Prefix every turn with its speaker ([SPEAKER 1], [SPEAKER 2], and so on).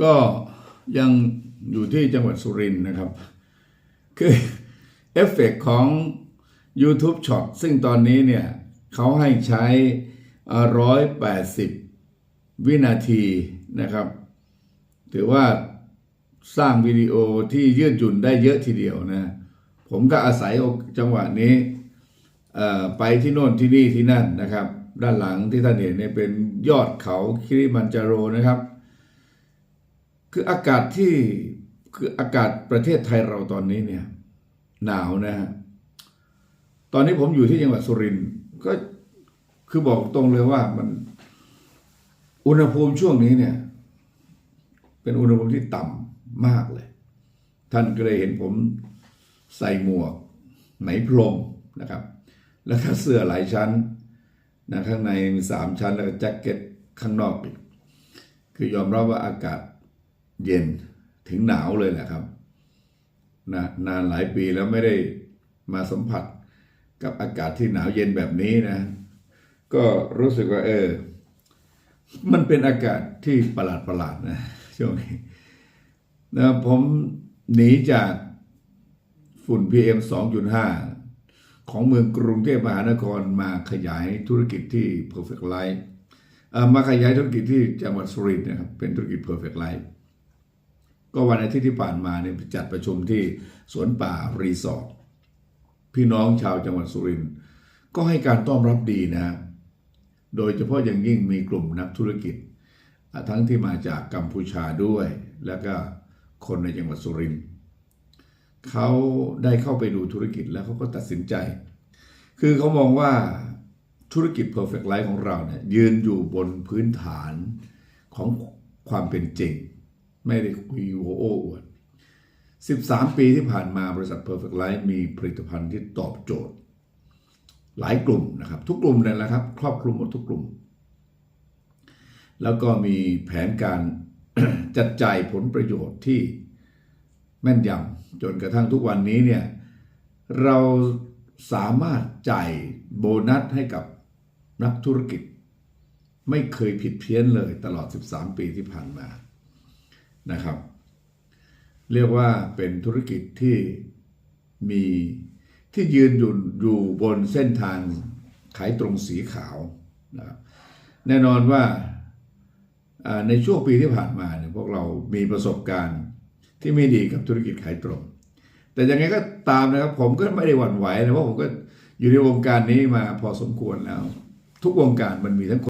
[SPEAKER 1] ก็ยังอยู่ที่จังหวัดสุรินทร์นะครับ คือเอฟเฟกต์ของ YouTube Shot ซึ่งตอนนี้เนี่ยเขาให้ใช้ร้อยแปดสิบวินาทีนะครับ ถือว่าสร้างวิดีโอที่ยืดหยุ่นได้เยอะทีเดียวนะ ผมก็อาศัยจังหวะนี้ไปที่โน่นที่นี่ที่นั่นนะครับ ด้านหลังที่ท่านเห็นเนี่ยเป็นยอดเขาคิริมันจาโรนะครับ คืออากาศที่คืออากาศประเทศไทยเราตอนนี้เนี่ย หนาวนะฮะตอนนี้ผมอยู่ที่จังหวัดสุรินทร์ก็คือบอกตรงเลยว่ามัน อุณหภูมิช่วงนี้เนี่ย เป็นอุณหภูมิที่ต่ำมากเลย ท่านก็เลยเห็นผมใส่หมวกไหมพรมนะครับ แล้วก็เสื้อหลายชั้นนะข้างในมีสามชั้นแล้วก็แจ็คเก็ตข้างนอกอีกคือยอมรับว่าอากาศ เย็นถึงหนาวเลยแหละครับนะนานหลายปีแล้วไม่ได้มาสัมผัสกับอากาศที่หนาวเย็นแบบนี้นะ ก็รู้สึกว่าเออ มันเป็นอากาศที่ประหลาดประหลาดนะช่วงนี้นะผมหนีจากฝุ่น PM 2.5 ของเมืองกรุงเทพมหานครมาขยายธุรกิจที่ Perfect Life มาขยายธุรกิจที่จังหวัดสุรินทร์นะครับ เป็นธุรกิจ Perfect Life ก็วันอาทิตย์ที่ผ่านมาเนี่ยจัดประชุมที่สวนป่ารีสอร์ทพี่น้องชาวจังหวัดสุรินทร์ก็ให้การต้อนรับดีนะ โดยเฉพาะอย่างยิ่งมีกลุ่มนักธุรกิจ ทั้งที่มาจากกัมพูชาด้วย แล้วก็คนในจังหวัดสุรินทร์เขาได้เข้าไปดูธุรกิจแล้วเขาก็ตัดสินใจ คือเขามองว่าธุรกิจ Perfect Life ของเราเนี่ยยืนอยู่บนพื้นฐานของความเป็นจริง ไม่ได้คุยโอ้โอ้อวด 13 ปีที่ผ่านมาบริษัท Perfect Life มีผลิตภัณฑ์ที่ตอบโจทย์ หลายกลุ่มนะครับ ทุกกลุ่มเลยนะครับ ครอบคลุมหมดทุกกลุ่ม แล้วก็มีแผนการจัดจ่ายผลประโยชน์ที่แม่นยำจนกระทั่งทุกวันนี้เนี่ยเราสามารถจ่ายโบนัสให้กับนักธุรกิจ ไม่เคยผิดเพี้ยนเลยตลอด 13 ปีที่ผ่านมา นะครับ เรียกว่าเป็นธุรกิจที่มีที่ยืนอยู่อยู่บนเส้นทางขายตรงสีขาวนะแน่นอนว่าอ่าในช่วงปีที่ผ่านมาเนี่ยพวกเรามีประสบการณ์ที่ไม่ดีกับธุรกิจขายตรง แต่ยังไงก็ตามนะครับ ผมก็ไม่ได้หวั่นไหวนะเพราะผมก็อยู่ในวงการนี้มาพอสมควรแล้ว ทุกวงการมันมีทั้ง